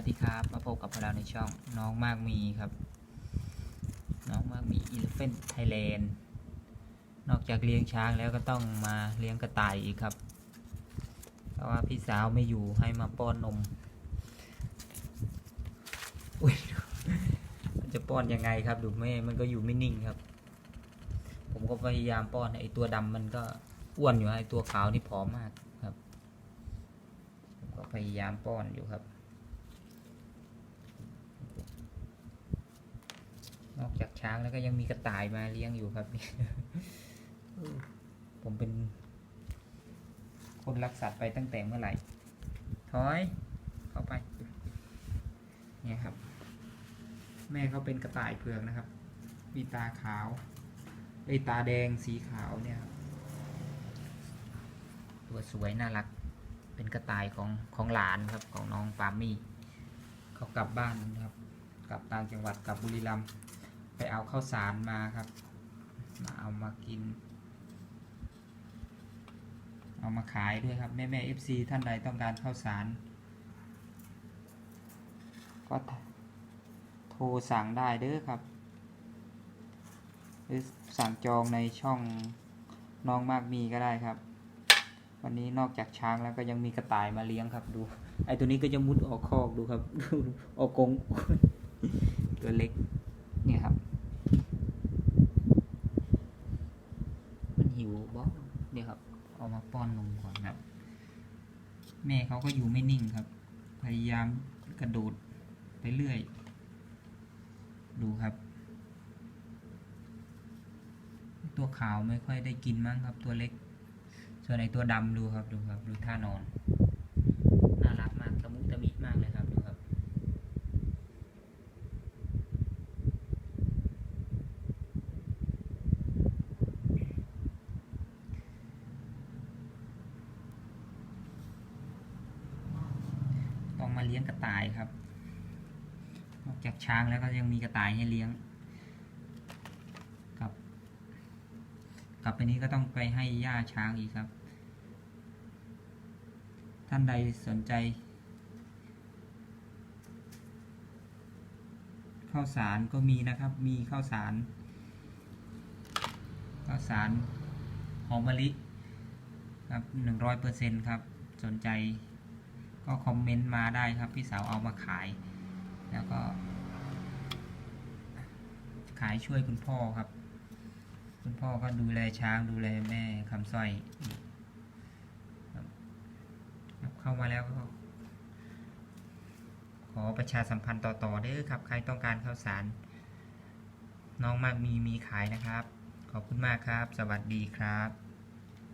วัสดีครับ มาพบกับพวกเราในช่องน้องมากมีครับ น้องมากมี Elephant Thailand นอกจากเลี้ยงช้างแล้วก็ต้องมาเลี้ยงกระต่ายอีกครับ เพราะว่าพี่สาวไม่อยู่ให้มาป้อนนมอุ้ยมันจะป้อนยังไงครับดูแม่มันก็อยู่ไม่นิ่งครับ ผมก็พยายามป้อนไอตัวดำมันก็อ้วนอยู่ไอตัวขาวนี่ผอมมากครับ ผมก็พยายามป้อนอยู่ครับ นอกจากช้างแล้วก็ยังมีกระต่ายมาเลี้ยงอยู่ครับผมเป็น คนรักสัตว์ไปตั้งแต่เมื่อไหร่ถอยเข้าไป เนี่ยครับ แม่เขาเป็นกระต่ายเผือกนะครับ มีตาขาวไอตาแดงสีขาวเนี่ยครับตัวสวยน่ารัก เป็นกระต่ายของของหลานครับ ของน้องปามี่ เขากลับบ้านนะครับ กลับต่างจังหวัดกลับบุรีรัมย์ ไปเอาข้าวสารมาครับ มาเอามากิน เอามาขายด้วยครับ แม่แม่เอฟซีท่านใดต้องการข้าวสาร ก็โทรสั่งได้เด้อครับหรือสั่งจองในช่องน้องมากมีก็ได้ครับ วันนี้นอกจากช้างแล้วก็ยังมีกระต่ายมาเลี้ยงครับดู ไอตัวนี้ก็จะมุดออกคอกดูครับดูออกกงตัวเล็ก เนี่ยครับ มันหิว บอเนี่ยครับ เอามาป้อนนมก่อนครับ แม่เขาก็อยู่ไม่นิ่งครับ พยายามกระโดดไปเรื่อย ดูครับ ตัวขาวไม่ค่อยได้กินมั้งครับ ตัวเล็ก ส่วนไอตัวดำดูครับดูครับ ดูท่านอน น่ารักมากตะมุตะมิมากเลยครับ ดูครับ ต้อง มาเลี้ยงกระต่ายครับ นอกจากช้างแล้วก็ยังมีกระต่ายให้เลี้ยงครับกลับไปนี้ก็ต้องไปให้หญ้าช้างอีกครับ ท่านใดสนใจ ข้าวสารก็มีนะครับ มีข้าวสารข้าวสารหอมมะลิครับหนึ่งร้อยเปอร์เซ็นครับ สนใจ ก็คอมเมนต์มาได้ครับ พี่สาวเอามาขาย แล้วก็ ขายช่วยคุณพ่อครับ คุณพ่อก็ดูแลช้างดูแลแม่คำสร้อยเข้ามาแล้วก็ขอประชาสัมพันธ์ต่อๆเด้อครับ ใครต้องการข้าวสาร น้องมากมีมีขายนะครับ ขอบคุณมากครับ สวัสดีครับ